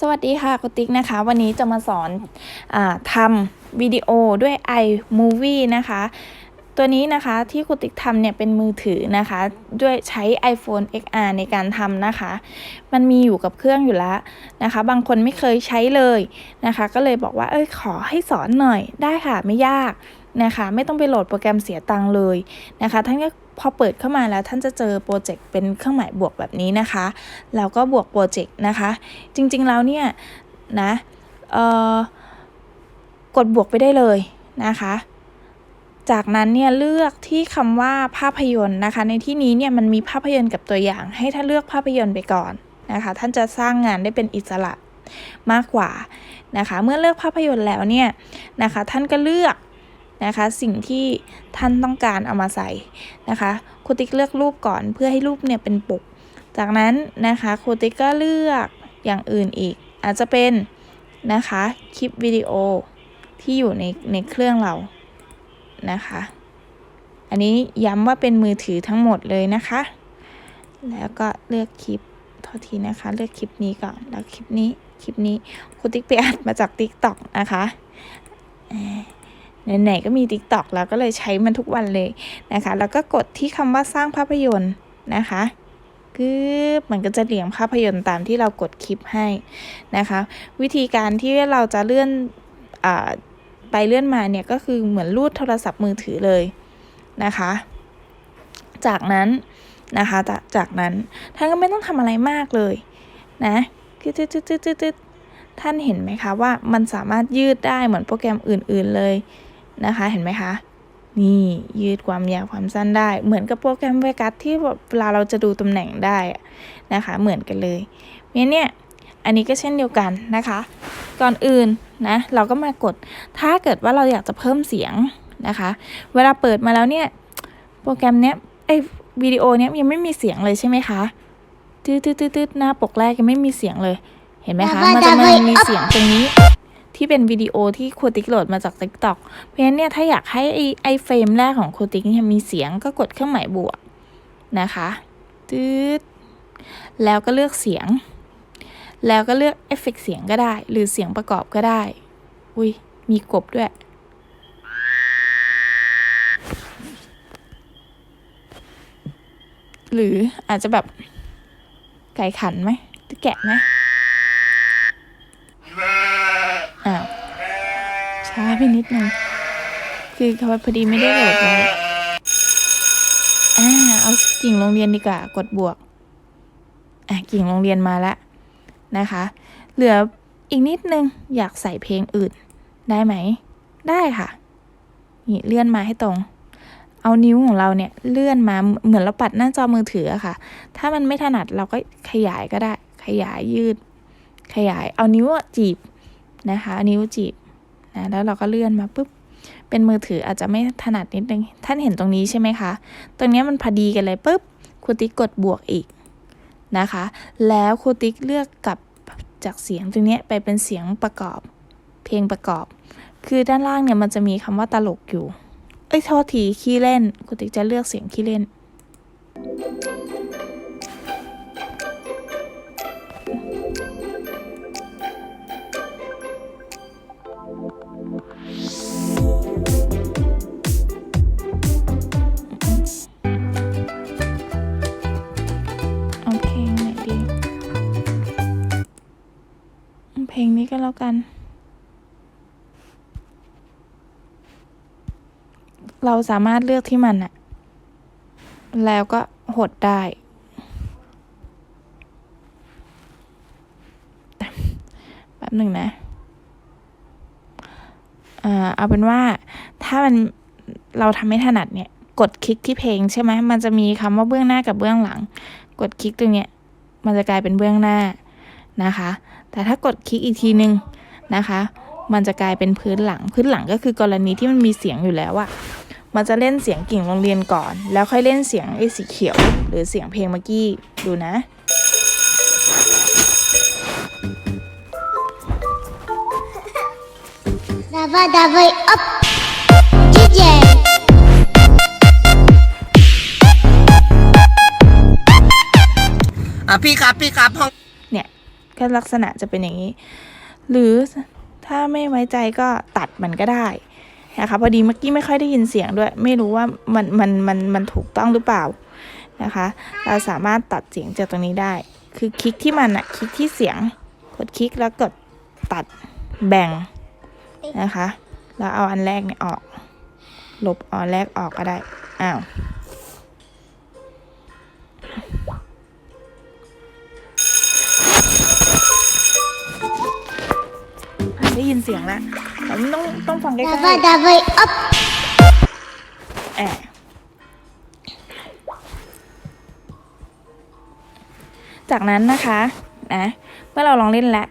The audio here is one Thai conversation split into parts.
สวัสดีค่ะคุณติ๊กนะคะ วันนี้จะมาสอนอทำวิดีโอด้วย iMovie นะคะ ตัวนี้นะคะที่คุณติ๊กทำเนี่ยเป็นมือถือนะคะ ด้วยใช้ iPhone XR ในการทำนะคะ มันมีอยู่กับเครื่องอยู่แล้วนะคะ บางคนไม่เคยใช้เลยนะคะ ก็เลยบอกว่าเอ้ยขอให้สอนหน่อยได้ค่ะไม่ยากนะคะ ไม่ต้องไปโหลดโปรแกรมเสียตังค์เลยนะคะท่านก็ พอเปิดเข้ามาแล้วท่านจะเจอโปรเจกต์เป็นเครื่องหมายบวกแบบนี้นะคะแล้วก็บวกโปรเจกต์นะคะ จริงๆแล้วเนี่ยนะเอ่อกดบวกไปได้เลยนะคะจากนั้นเนี่ยเลือกที่คำว่าภาพยนตร์นะคะ ในที่นี้เนี่ยมันมีภาพยนตร์กับตัวอย่าง ให้ท่านเลือกภาพยนตร์ไปก่อนนะคะ ท่านจะสร้างงานได้เป็นอิสระมากกว่านะคะ เมื่อเลือกภาพยนตร์แล้วเนี่ยนะคะ ท่านก็เลือก นะคะ สิ่งที่ท่านต้องการเอามาใส่นะคะครูติ๊กเลือกรูปก่อนเพื่อให้รูปเนี่ยเป็นปก จากนั้นนะคะครูติ๊กก็เลือกอย่างอื่นอีก อาจจะเป็นนะคะคลิปวิดีโอที่อยู่ในในเครื่องเรานะคะ อันนี้ย้ำว่าเป็นมือถือทั้งหมดเลยนะคะ แล้วก็เลือกคลิปทษทีนะคะเลือกคลิปนี้ก่อนแล้วคลิปนี้คลิปนี้ครูติ๊กไปอัดมาจาก Tik t o อกนะคะ ไหนๆก็มี Tik t o อกแล้วก็เลยใช้มันทุกวันเลยนะคะ แล้วก็กดที่คำว่าสร้างภาพยนตร์นะคะกึบมันก็จะเรียงภาพยนตร์ตามที่เรากดคลิปให้นะคะ วิธีการที่เราจะเลื่อนอไปเลื่อนมาเนี่ยก็คือเหมือนรูดโทรศัพท์มือถือเลยนะคะ จากนั้นนะคะจากจากนั้นท่านก็ไม่ต้องทำอะไรมากเลยนะคือตึ๊ดตึ๊ดตึ๊ดตึ๊ดตึ๊ดท่านเห็นไหมคะว่ามันสามารถยืดได้เหมือนโปรแกรมอื่น ๆเลย นะคะ เห็นไหมคะ นี่ยืดความยาวความสั้นได้ เหมือนกับโปรแกรมเวกัสที่แบบเวลาเราจะดูตำแหน่งได้อะนะคะ เหมือนกันเลยเนี่ยเนี่ยอันนี้ก็เช่นเดียวกันนะคะ ก่อนอื่นนะเราก็มากด ถ้าเกิดว่าเราอยากจะเพิ่มเสียงนะคะ เวลาเปิดมาแล้วเนี่ยโปรแกรมเนี้ยไอวิดีโอเนี้ยยังไม่มีเสียงเลยใช่ไหมคะตืดตืดตืดตืดหน้าปกแรกยังไม่มีเสียงเลย เห็นไหมคะ มันจะมามีเสียงตรงนี้ ที่เป็นวิดีโอที่ครูติ๊กโหลดมาจาก t ิ k t o k เพราะฉะนั้นเนี่ยถ้าอยากให้ไอไอเฟรมแรกของครูติ๊กเนี่ยมีเสียงก็กดเครื่องหมายบวกนะคะตืดแล้วก็เลือกเสียง แล้วก็เลือกเอฟเฟกต์เสียงก็ได้ หรือเสียงประกอบก็ได้ อุ้ยมีกบด้วยหรืออาจจะแบบไก่ขันไหมจะแกะไหมอ้าว ช้าไปนิดนึงคือเขาพอดีไม่ได้โหลดไว้อ่าเอากิ่งโรงเรียนดีกว่า กดบวก อะกิ่งโรงเรียนมาแล้วนะคะ เหลืออีกนิดนึงอยากใส่เพลงอื่น ได้ไหม ได้ค่ะ นี่เลื่อนมาให้ตรง เอานิ้วของเราเนี่ยเลื่อนมาเหมือนเราปัดหน้าจอมือถืออะค่ะ ถ้ามันไม่ถนัดเราก็ขยายก็ได้ ขยายยืด ขยาย เอานิ้วจีบนะคะ นิ้วจีบ นะแล้วเราก็เลื่อนมาปุ๊บเป็นมือถืออาจจะไม่ถนัดนิดนึง ท่านเห็นตรงนี้ใช่ไหมคะ ตรงนี้มันพอดีกันเลยปุ๊บครูติ๊กกดบวกอีกนะคะ แล้วครูติ๊กเลือกกลับจากเสียงตรงนี้ไปเป็นเสียงประกอบ เพลงประกอบ คือด้านล่างเนี่ยมันจะมีคำว่าตลกอยู่ เอ้ยโทษทีขี้เล่นครูติ๊กจะเลือกเสียงขี้เล่น กัน เราสามารถเลือกที่มันอะแล้วก็หดได้ แป๊บหนึ่งนะเอาเป็นว่าถ้ามันเราทำไม่ถนัดเนี่ย กดคลิกที่เพลงใช่ไหมมันจะมีคำว่าเบื้องหน้ากับเบื้องหลัง กดคลิกตรงเนี้ยมันจะกลายเป็นเบื้องหน้านะคะ แต่ถ้ากดคลิกอีกทีนึงนะคะ มันจะกลายเป็นพื้นหลัง พื้นหลังก็คือกรณีที่มันมีเสียงอยู่แล้วอะมันจะเล่นเสียงกิ่งโรงเรียนก่อน แล้วค่อยเล่นเสียงไอ้สีเขียว หรือเสียงเพลงเมื่อกี้ดูนะดาวดาวอพจีอะพี่ครับพี่ครับห้อง ก็ลักษณะจะเป็นอย่างนี้ หรือถ้าไม่ไว้ใจก็ตัดมันก็ได้นะคะพอดีเมื่อกี้ไม่ค่อยได้ยินเสียงด้วย ไม่รู้ว่ามันมันมันมันถูกต้องหรือเปล่านะคะ เราสามารถตัดเสียงจากตรงนี้ได้ คือคลิกที่มันอะคลิกที่เสียงกดคลิกแล้วกดตัดแบ่งนะคะ แล้วเอาอันแรกเนี่ยออก ลบอันแรกออกก็ได้อ้าว เสียงแล้วแต่มันต้องต้องฟังใกล้ Dawaj, dawaj, op! ๆแอบจากนั้นนะคะนะเมื่อเราลองเล่นแล้ว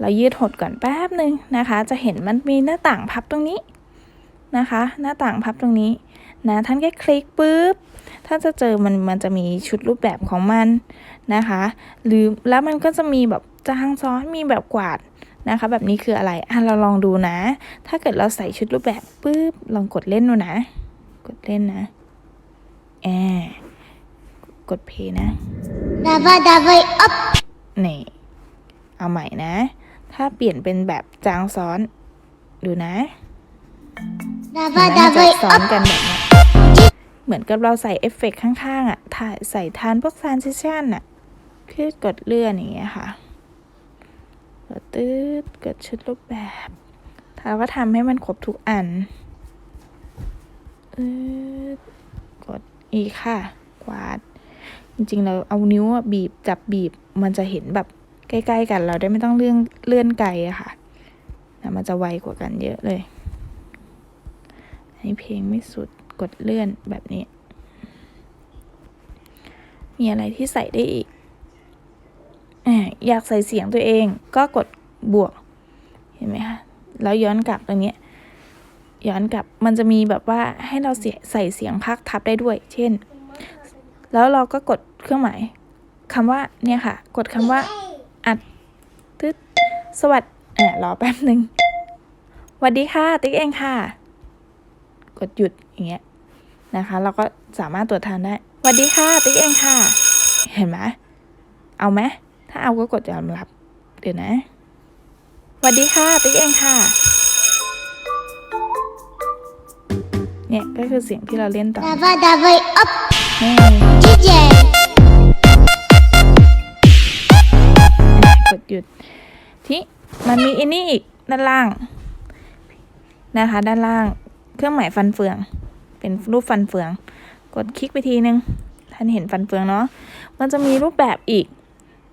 เรายืดหดก่อนแป๊บหนึ่งนะคะ จะเห็นมันมีหน้าต่างพับตรงนี้นะคะ หน้าต่างพับตรงนี้นะท่านแค่คลิกปุ๊บท่านจะเจอมันมันจะมีชุดรูปแบบของมันนะคะ หรือแล้วมันก็จะมีแบบจางซ้อนมีแบบกวาด นะคะ แบบนี้คืออะไรอะเราลองดูนะ ถ้าเกิดเราใส่ชุดรูปแบบปุ๊บลองกดเล่นดูนะ กดเล่นนะแอบกดเพย์นะ Dawaj, dawaj, op! นี่เอาใหม่นะ ถ้าเปลี่ยนเป็นแบบจางซ้อนดูนะเห็น Dawaj, ไหมมันจะ dawaj, ซ้อน op! กันแบบเนี้ยเหมือนกับเราใส่เอฟเฟกต์ข้างๆอะถ่ายใส่ทานพวกซานเซชันอะคือกดเลื่อนอย่างเงี้ยค่ะ กดตืดกดชุดรูปแบบเราก็ทำให้มันครบทุกอันอืดกดอีกค่ะ กวาด จริงๆเราเอานิ้วบีบจับบีบ มันจะเห็นแบบใกล้ๆกัน เราได้ไม่ต้องเลื่อนเลื่อนไกลอะค่ะนะมันจะไวกว่ากันเยอะเลยอันนี้เพลงไม่สุดกดเลื่อนแบบนี้ มีอะไรที่ใส่ได้อีก อยากใส่เสียงตัวเองก็กดบวก เห็นไหมคะ แล้วย้อนกลับตรงนี้ ย้อนกลับ มันจะมีแบบว่าให้เราเสียใส่เสียงภาคทับได้ด้วย เช่น แล้วเราก็กดเครื่องหมายคำว่าเนี่ยค่ะ กดคำว่า อัดตึ๊ดสวัสดอ่ารอแป๊บหนึ่งสวัสดีค่ะ ติ๊กเองค่ะ กดหยุดอย่างเงี้ยนะคะ เราก็สามารถตรวจทานได้สวัสดีค่ะ ติ๊กเองค่ะ เห็นไหมเอาไหม ถ้าเอาก็กดยอมรับ เดี๋ยวนะสวัสดีค่ะติ๊กเองค่ะ เนี่ยก็คือเสียงที่เราเล่นต่อ Dawaj, dawaj, op! นี่ DJ! กดหยุด ที่มันมีอันนี้อีกด้านล่างนะคะ ด้านล่างเครื่องหมายฟันเฟือง เป็นรูปฟันเฟือง กดคลิกไปทีนึงท่านเห็นฟันเฟืองเนาะมันจะมีรูปแบบอีก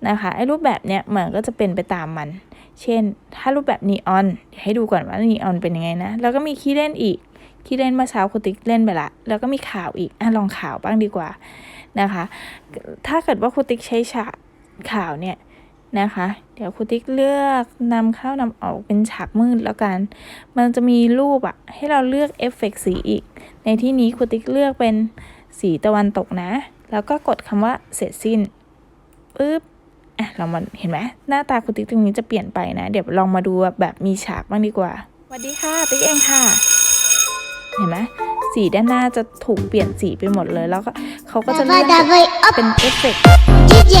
นะคะไอ้รูปแบบเนี้ยมันก็จะเป็นไปตามมัน เช่น ถ้ารูปแบบนีออนเดี๋ยวให้ดูก่อนว่านีออนเป็นยังไงนะ แล้วก็มีคีย์เล่นอีกคีย์เล่นเมื่อเช้าคุณติ๊กเล่นไปละ แล้วก็มีข่าวอีกอะลองข่าวบ้างดีกว่านะคะ ถ้าเกิดว่าคุณติ๊กใช้ฉากข่าวเนี่ยนะคะ เดี๋ยวครูติ๊กเลือกนำเข้านำออกเป็นฉากมืดแล้วกัน มันจะมีรูปอะให้เราเลือกเอฟเฟกต์สีอีก ในที่นี้ครูติ๊กเลือกเป็นสีตะวันตกนะ แล้วก็กดคำว่าเสร็จสิ้นปึ๊บ อะเรามาเห็นไหมหน้าตาครูติ๊กตรงนี้จะเปลี่ยนไปนะ เดี๋ยวลองมาดูแบบมีฉากบ้างดีกว่าสวัสดีค่ะติ๊กเองค่ะ เห็นไหมสีด้านหน้าจะถูกเปลี่ยนสีไปหมดเลยแล้วก็เขาก็จะเลื่อ Dawaj, น dawaj, op! เป็นเอฟเฟกต์ DJ!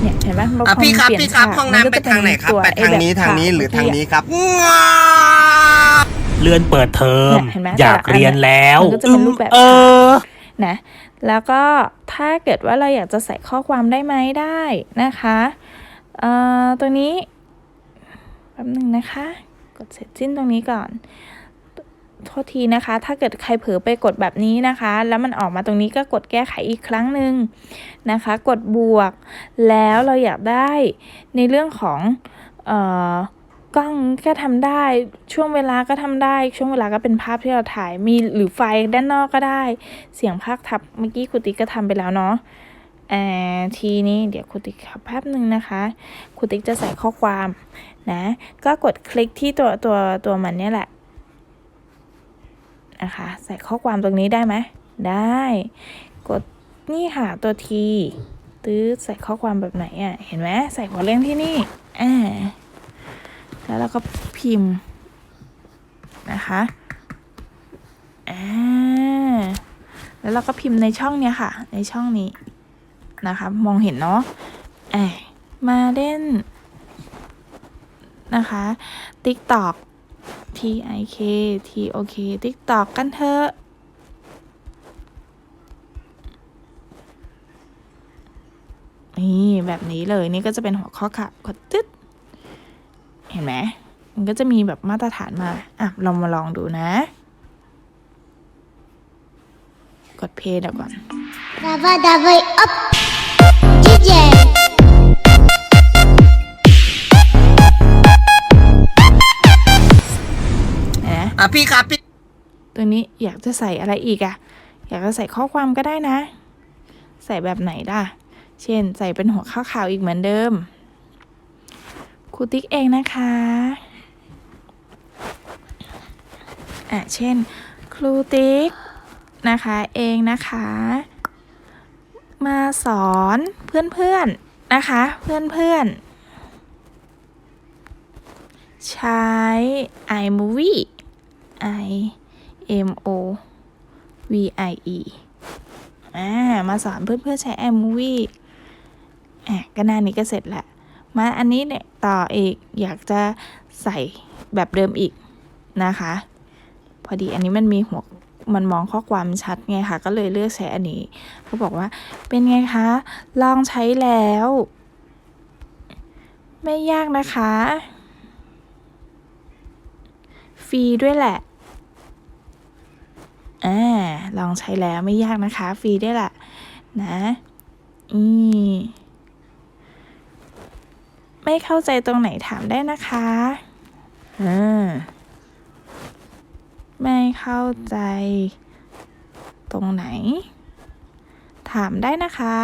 เนี่ยเห็นไหมเราอะพอพี่ครับเปลี่ยนพี่ครับฉากห้องมัน้ำก็ไปจะทางไหนครับตัวไปทางนี้อ้แบบทางนี้ขวหรือทางนี้ที่ครับ เลื่อนเปิดเทอมเนี่ยเห็นไหมอยากแต่ละอันเรียนแล้วมันก็จะเป็นรูปแบบเออนะแล้วก็ถ้าเกิดว่าเราอยากจะใส่ข้อความได้ไหมได้นะคะเอ่อตัวนี้แป๊บหนึ่งนะคะ กดเสร็จสิ้นตรงนี้ก่อน โทษทีนะคะ ถ้าเกิดใครเผลอไปกดแบบนี้นะคะ แล้วมันออกมาตรงนี้ก็กดแก้ไขอีกครั้งหนึ่งนะคะ กดบวก แล้วเราอยากได้ในเรื่องของเอ่อ กล้องก็ทำได้ช่วงเวลาก็ทำได้ ช่วงเวลาก็เป็นภาพที่เราถ่ายมีหรือไฟด้านนอกก็ได้ เสียงภาคทับเมื่อกี้ครูติ๊กก็ทำไปแล้วเนาะเออทีนี้เดี๋ยวครูติ๊กขอแป๊บหนึ่งนะคะครูติ๊กจะใส่ข้อความนะ ก็กดคลิกที่ตัวตัวตัวมันเนี่ยแหละนะคะใส่ข้อความตรงนี้ได้ไหมได้ กดนี่ค่ะตัวทีตื้อใส่ข้อความแบบไหนอะ่ะเห็นไหมใส่หัวเล่นที่นี่อ่า แล้วเราก็พิมพ์นะคะอ่าแล้วเราก็พิมพ์ในช่องเนี้ยค่ะ ในช่องนี้นะคะ มองเห็นเนาะแอบมาเล่นนะคะ TikTok T I K T O K TikTok กันเถอะนี่แบบนี้เลยนี่ก็จะเป็นหัวข้อค่ะกดตึ๊ด เห็นไหมมันก็จะมีแบบมาตรฐานมา อะลองมาลองดูนะ กดเพย์เดี๋ยวก่อน Dava dava up. DJ. เห็นไหมอะพี่ครับพี่ตัวนี้อยากจะใส่อะไรอีกอะอยากจะใส่ข้อความก็ได้นะ ใส่แบบไหนล่ะ เช่น ใส่เป็นหัวข้อข่าวอีกเหมือนเดิม ครูติ๊กเองนะคะอะเช่น ครูติ๊กนะคะเองนะคะ มาสอนเพื่อนๆนะคะ เพื่อนๆ ใช้ iMovie i M O V I E อ่ามาสอนเพื่อนๆใช้ iMovie อะก็หน้านี้ก็เสร็จแล้ว มาอันนี้เนี่ยต่ออีกอยากจะใส่แบบเดิมอีกนะคะ พอดีอันนี้มันมีหัวมันมองข้อความชัดไงคะก็เลยเลือกใช้อันนี้เขาบอกว่าเป็นไงคะลองใช้แล้ว ไม่ยากนะคะ ฟรีด้วยแหละอ่าลองใช้แล้วไม่ยากนะคะ ฟรีได้วยล่ะนะ อืม ไม่เข้าใจตรงไหนถามได้นะคะอ่าไม่เข้าใจ ตรงไหน ถามได้นะคะ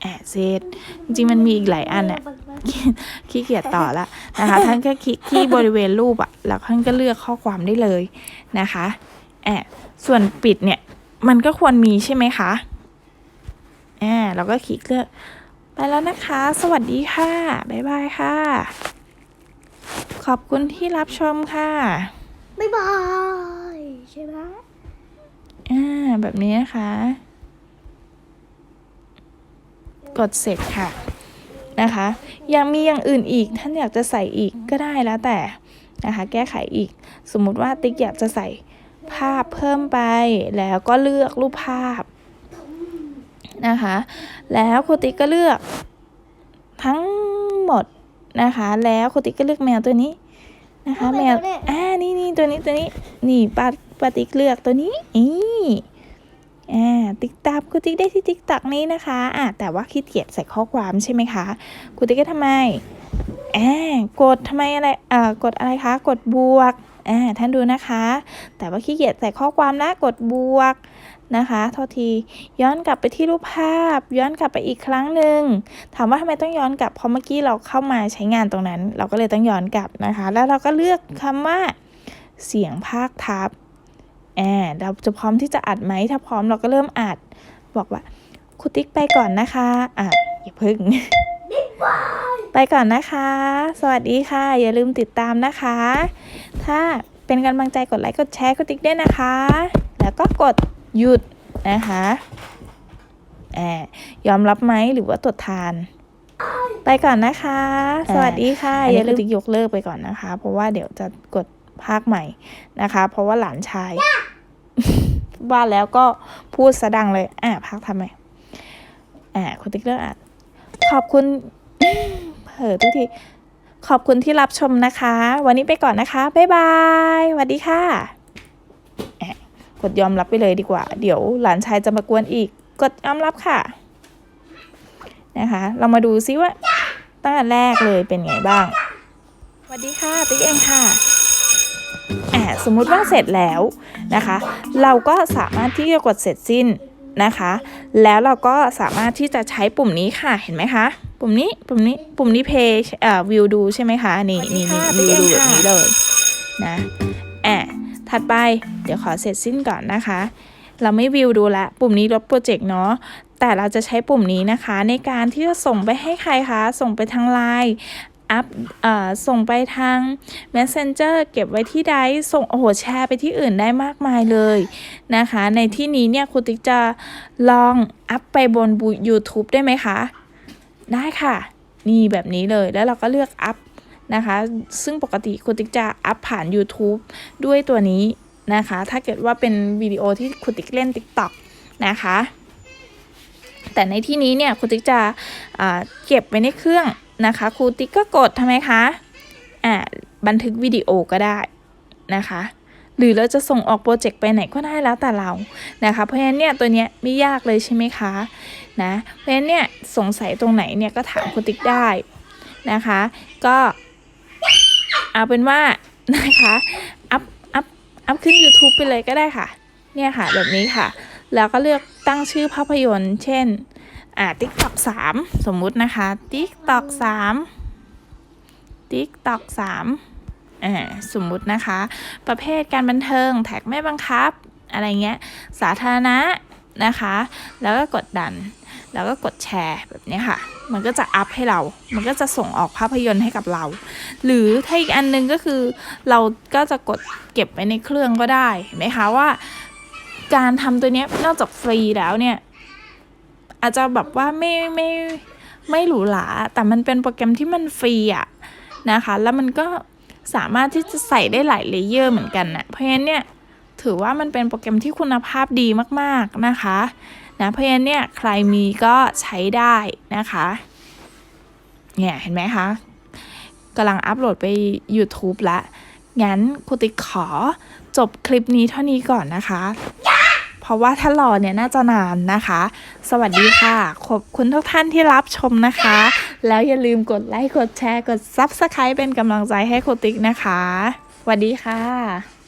แอะเซตจริงมันมีอีกหลายอันอะขี้เกียจต่อละนะคะท่านก็คลิกที่บริเวณรูปอะแล้วท่านก็เลือกข้อความได้เลยนะคะแอบส่วนปิดเนี่ย มันก็ควรมีใช่ไหมคะแอบเราก็คลิกเลือก แล้วนะคะ สวัสดีค่ะ บ๊ายบายค่ะ ขอบคุณที่รับชมค่ะ Bye bye. ใช่ไหมอ่า แบบนี้นะคะ กดเสร็จค่ะนะคะ ยังมีอย่างอื่นอีก ท่านอยากจะใส่อีกก็ได้แล้วแต่นะคะ แก้ไขอีก สมมุติว่าติ๊กอยากจะใส่ภาพเพิ่มไป แล้วก็เลือกรูปภาพ นะคะ แล้วครูติ๊กก็เลือกทั้งหมดนะคะ แล้วครูติ๊กก็เลือกแมวตัวนี้นะคะ แมวอ่านี่นี่ตัวนี้ตัวนี้นี่ปาปาติ๊กเลือกตัวนี้อีอ่าติ๊กตามครูติ๊กได้ที่ติ๊กตักนี้นะคะอ่าแต่ว่าขี้เกียจใส่ข้อความใช่ไหมคะครูติ๊กก็ทำไมอ่ากดทำไมอะไรอ่ากดอะไรคะ กดบวกอ่าท่านดูนะคะ แต่ว่าขี้เกียจใส่ข้อความนะกดบวก นะคะโทษทีย้อนกลับไปที่รูปภาพ ย้อนกลับไปอีกครั้งหนึ่งถามว่าทำไมต้องย้อนกลับเพราะเมื่อกี้เราเข้ามาใช้งานตรงนั้น เราก็เลยต้องย้อนกลับนะคะ แล้วเราก็เลือกคำว่า เสียงภาคทับแอบเราจะพร้อมที่จะอัดไหมถ้าพร้อมเราก็เริ่มอัด บอกว่าครูติ๊กไปก่อนนะคะอะอย่าพึ่งไปก่อนนะคะ สวัสดีค่ะ อย่าลืมติดตามนะคะ ถ้าเป็นกำลังใจกดไลค์ กดแชร์ครูติ๊กด้วยนะคะ แล้วก็กด หยุดนะคะแอบยอมรับไหมหรือว่าตดทาน ไปก่อนนะคะ สวัสดีค่ะ อย่าลืมยกเลิกไปก่อนนะคะ เพราะว่าเดี๋ยวจะกดภาคใหม่นะคะ เพราะว่าหลานชายว่าแล้วก็พูดสะดังเลยอะพักทำไมอะคุณติ๊กเกอร์อะขอบคุณเผลอทุกทีขอบคุณที่รับชมนะคะ วันนี้ไปก่อนนะคะ บ๊ายบายสวัสดีค่ะแอะ กดยอมรับไปเลยดีกว่า เดี๋ยวหลานชายจะมากวนอีก กดยอมรับค่ะ นะคะ เรามาดูซิว่าตั้งแต่แรกเลยเป็นไงบ้างสวัสดีค่ะติ๊กเองค่ะอ่าสมมุติว่าเสร็จแล้วนะคะ เราก็สามารถที่จะกดเสร็จสิ้นนะคะ แล้วเราก็สามารถที่จะใช้ปุ่มนี้ค่ะเห็นไหมคะปุ่มนี้ปุ่มนี้ปุ่มนี้เพย์เอ่อวิวดูใช่ไหมคะนี่นี่นี่วิวดูแบบนี้เลยนะอะ ถัดไปเดี๋ยวขอเสร็จสิ้นก่อนนะคะ เราไม่วิวดูละปุ่มนี้ลบโปรเจกต์เนาะแต่เราจะใช้ปุ่มนี้นะคะ ในการที่จะส่งไปให้ใครคะ ส่งไปทางไลน์อัพเอ่อส่งไปทาง Messenger เก็บไว้ที่ใดส่งโอ้โหแชร์ไปที่อื่นได้มากมายเลยนะคะ ในที่นี้เนี่ยครูติ๊กจะลองอัพไปบน YouTube ได้ไหมคะ ได้ค่ะ นี่แบบนี้เลยแล้วเราก็เลือกอัพ นะคะ ซึ่งปกติครูติ๊กจะอัพผ่าน YouTube ด้วยตัวนี้นะคะ ถ้าเกิดว่าเป็นวิดีโอที่ครูติ๊กเล่น TikTok นะคะ แต่ในที่นี้เนี่ยครูติ๊กจะอ่าเก็บไว้ในเครื่องนะคะครูติ๊กก็กดทำไมคะอ่าบันทึกวิดีโอก็ได้นะคะหรือเราจะส่งออกโปรเจกต์ไปไหนก็ได้แล้วแต่เรานะคะ เพราะฉะนั้นเนี่ยตัวเนี้ยไม่ยากเลยใช่ไหมคะนะเพราะฉะนั้นเนี่ยสงสัยตรงไหนเนี่ยก็ถามครูติ๊กได้นะคะ ก็ เอาเป็นว่านะคะอัพอัพอัพขึ้น YouTube ไปเลยก็ได้ค่ะ เนี่ยค่ะแบบนี้ค่ะ แล้วก็เลือกตั้งชื่อภาพยนตร์ เช่นอ่า TikTok 3สมมุตินะคะ TikTok 3 TikTok 3อ่าสมมุตินะคะ ประเภทการบันเทิงแท็กไม่บังคับ อะไรเงี้ย สาธารณะนะคะ แล้วก็กดดัน แล้วก็กดแชร์แบบนี้ค่ะ มันก็จะอัพให้เรา มันก็จะส่งออกภาพยนตร์ให้กับเรา หรือถ้าอีกอันหนึงก็คือเราก็จะกดเก็บไว้ในเครื่องก็ได้เห็นไหมคะว่า การทำตัวนี้นอกจากฟรีแล้วเนี่ย อาจจะแบบว่าไม่ไม่ไม่หรูหราแต่มันเป็นโปรแกรมที่มันฟรีอะนะคะ แล้วมันก็สามารถที่จะใส่ได้หลายเลเยอร์เหมือนกันนะเพราะฉะนั้นเนี่ยถือว่ามันเป็นโปรแกรมที่คุณภาพดีมาก ๆ นะคะ นะเพราะฉะนั้นเนี่ยใครมีก็ใช้ได้นะคะเนี่ยเห็นไหมคะกำลังอัปโหลดไป YouTube ละ งั้นครูติขอจบคลิปนี้เท่านี้ก่อนนะคะ เพราะว่าถ้ารอเนี่ยน่าจะนานนะคะ สวัสดีค่ะ ขอบคุณทุกท่านที่รับชมนะคะ แล้วอย่าลืมกดไลค์ กดแชร์ กด Subscribe เป็นกำลังใจให้โคติกนะคะ สวัสดีค่ะ